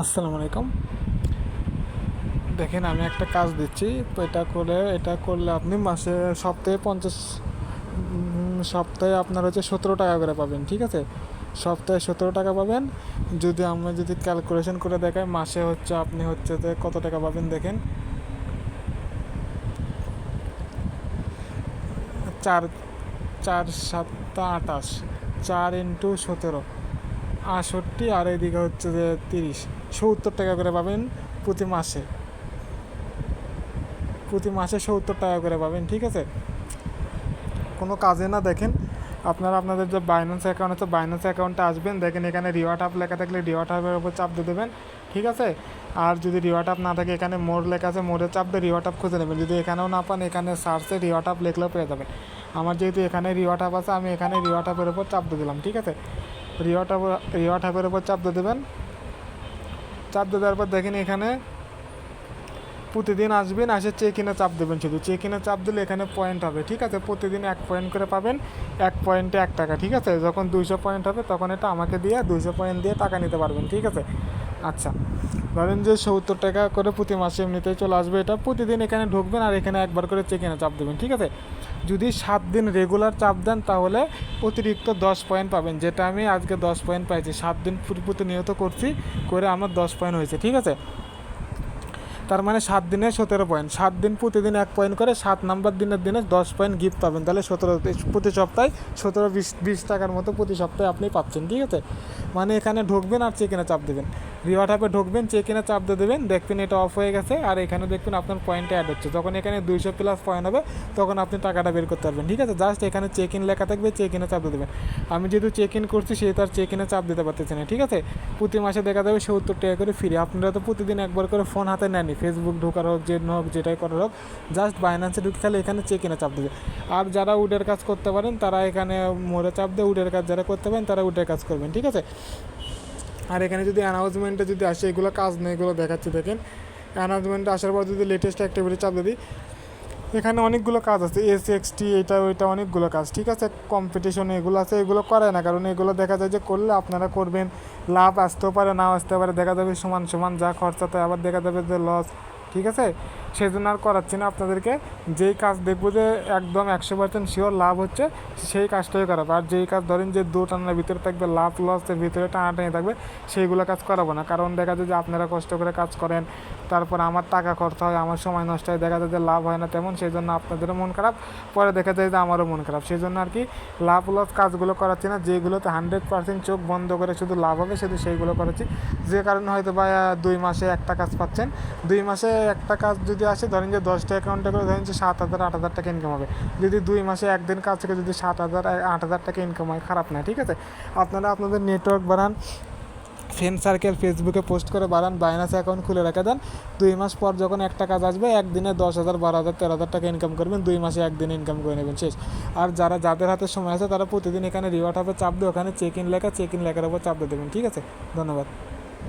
আসসালামু আলাইকুম। দেখেন আমি একটা কাজ দিচ্ছি, তো এটা করে, এটা করলে আপনি মাসে সপ্তাহে পঞ্চাশ সপ্তাহে আপনার হচ্ছে সতেরো টাকা করে পাবেন, ঠিক আছে? সপ্তাহে সতেরো টাকা পাবেন। যদি আমরা যদি ক্যালকুলেশন করে দেখাই, মাসে হচ্ছে আপনি হচ্ছে যে কত টাকা পাবেন দেখেন? চার চার সাতটা আটাশ চার ইন্টু সতেরো, আটষট্টি, আর এদিকে হচ্ছে যে তিরিশ। সত্তর টাকা করে পাবেন প্রতি মাসে। প্রতি মাসে সত্তর টাকা করে পাবেন, ঠিক আছে? কোনো কাজে না দেখেন, আপনারা আপনাদের যে বাইন্যান্স অ্যাকাউন্ট আছে বাইন্যান্স অ্যাকাউন্টে আসবেন, দেখেন এখানে রিওয়ার্ড আপ লেখা থাকলে রিওয়ার্ড আপের উপর চাপ দিয়ে দেবেন, ঠিক আছে? আর যদি রিওয়ার্ড আপ না থাকে, এখানে মোড় লেখা আছে, মোড়ে চাপ দিয়ে রিওয়ার্ড আপ খুঁজে নেবেন। যদি এখানেও না পান, এখানে সার্চে রিওয়ার্ড আপ লেখলেও পেয়ে যাবেন। আমার যেহেতু এখানে রিওয়ার্ড আপ আছে, আমি এখানে রিওয়ার্ড আপের উপর চাপ দিয়ে দিলাম, ঠিক আছে? রিওয়ার্ড আপ রিওয়ার্ড আপের উপর চাপ দিয়ে দেবেন চাপ দিয়ে দেওয়ার পর দেখেন এখানে প্রতিদিন আসবেন, আসে চেক ইনে চাপ দেবেন শুধু। চেক ইনে চাপ দিলে এখানে পয়েন্ট হবে, ঠিক আছে? প্রতিদিন এক পয়েন্ট করে পাবেন, এক পয়েন্টে এক টাকা, ঠিক আছে? যখন দুইশো পয়েন্ট হবে তখন এটা আমাকে দিয়ে দুইশো পয়েন্ট দিয়ে টাকা নিতে পারবেন, ঠিক আছে? আচ্ছা ধরেন যে সত্তর টাকা করে প্রতি মাসে এমনিতেই চলে আসবে এটা, প্রতিদিন এখানে ঢুকবেন আর এখানে একবার করে চেক ইনে চাপ দেবেন, ঠিক আছে? যদি সাত দিন রেগুলার চাপ দেন, তাহলে অতিরিক্ত দশ পয়েন্ট পাবেন। যেটা আমি আজকে দশ পয়েন্ট পাইছি। সাত দিন পুরো প্রতিনিয়ত করছি, করে আমার দশ পয়েন্ট হয়েছে, ঠিক আছে? তার মানে সাত দিনে সতেরো পয়েন্ট সাত দিন প্রতিদিন এক পয়েন্ট করে, সাত নাম্বার দিনের দিনে দশ পয়েন্ট গিফট পাবেন। তাহলে সতেরো প্রতি সপ্তাহে সতেরো, বিশ বিশ টাকার মতো প্রতি সপ্তাহে আপনি পাচ্ছেন, ঠিক আছে? মানে এখানে ঢুকবেন আর চেকিনে চাপ দেবেন। রিওয়ার্ড অ্যাপে ঢুকবেন চেকিনে চাপ দিয়ে দেবেন, দেখবেন এটা অফ হয়ে গেছে আর এখানে দেখবেন আপনার পয়েন্টে অ্যাড হচ্ছে। যখন এখানে দুইশো প্লাস পয়েন্ট হবে, তখন আপনি টাকাটা বের করতে পারবেন, ঠিক আছে? জাস্ট এখানে চেক ইন লেখা থাকবে চেক ইনে চাপ দিয়ে দেবেন। আমি যেহেতু চেক ইন করছি, সে তার চেক ইনে চাপ দিতে পারতেছে না, ঠিক আছে? প্রতি মাসে দেখা যাবে সত্তর টাকা করে ফ্রি আপনারা তো প্রতিদিন একবার করে ফোন হাতে নেননি ফেসবুক ঢোকার হোক, যে হোক, যেটাই করার হোক জাস্ট বাইন্যান্সে ঢুকে খালি এখানে চেক ইনে চাপ দেবে। আর যারা উডের কাজ করতে পারেন, তারা এখানে মোড়ে চাপ দেয় উডের কাজ যারা করতে পারেন, তারা উডের কাজ করবেন, ঠিক আছে? আর এখানে যদি অ্যানাউন্সমেন্টে যদি আসে, এগুলো কাজ নেই, এগুলো দেখাচ্ছে, দেখেন। অ্যানাউন্সমেন্টে আসার পর যদি লেটেস্ট অ্যাক্টিভিটি চাপ দিই এখানে অনেকগুলো কাজ আছে এস এক্স টি এটা, ওইটা অনেকগুলো কাজ, ঠিক আছে? কম্পিটিশনে এগুলো আছে, এগুলো করে না, কারণ এগুলো দেখা যায় যে করলে আপনারা করবেন, লাভ আসতেও পারে, নাও আসতে পারে, দেখা যাবে সমান সমান যা খরচা তাই আবার দেখা যাবে যে লস ঠিক আছে? সেই জন্য আর করাচ্ছি না আপনাদেরকে। যেই কাজ দেখব যে একদম একশো পার্সেন্ট শিওর লাভ হচ্ছে, সেই কাজটাই করাবো। আর যেই কাজ ধরেন যে দু টানার ভিতরে থাকবে, লাভ লসের ভিতরে টানাটানি থাকবে, সেইগুলো কাজ করাবো না। কারণ দেখা যায় যে আপনারা কষ্ট করে কাজ করেন, তারপর আমার টাকা খরচা হয়, আমার সময় নষ্ট হয়, দেখা যায় যে লাভ হয় না তেমন সেই জন্য আপনাদেরও মন খারাপ, পরে দেখা যায় যে আমারও মন খারাপ। সেই জন্য আর কি লাভ লস কাজগুলো করাচ্ছি না, যেগুলোতে হান্ড্রেড পার্সেন্ট চোখ বন্ধ করে শুধু লাভ হবে, শুধু সেইগুলো করাচ্ছি। যে কারণে হয়তো বা দুই মাসে একটা কাজ পাচ্ছেন। দুই মাসে একটা কাজ যদি আসে, ধরেন যে দশটা অ্যাকাউন্টে করে, ধরেন যে সাত হাজার, আট হাজার টাকা ইনকাম হবে। যদি দুই মাসে একদিন কাজ থেকে যদি সাত হাজার, আট হাজার টাকা ইনকাম হয়, খারাপ না, ঠিক আছে? আপনারা আপনাদের নেটওয়ার্ক বাড়ান ফ্রেন্ড সার্কেল ফেসবুকে পোস্ট করে বাড়ান বাইনাস অ্যাকাউন্ট খুলে রেখে দেন। দুই মাস পর যখন একটা কাজ আসবে, একদিনে দশ হাজার, বারো হাজার, তেরো হাজার টাকা ইনকাম করবেন, দুই মাসে একদিন ইনকাম করে নেবেন, শেষ। আর যারা, যাদের হাতে সময় আছে, তারা প্রতিদিন এখানে রিওয়ার্ড হবে, চাপ দিয়ে ওখানে চেক ইন লেখা চেক ইন লেখার উপর চাপ দিয়ে দেবেন, ঠিক আছে? ধন্যবাদ।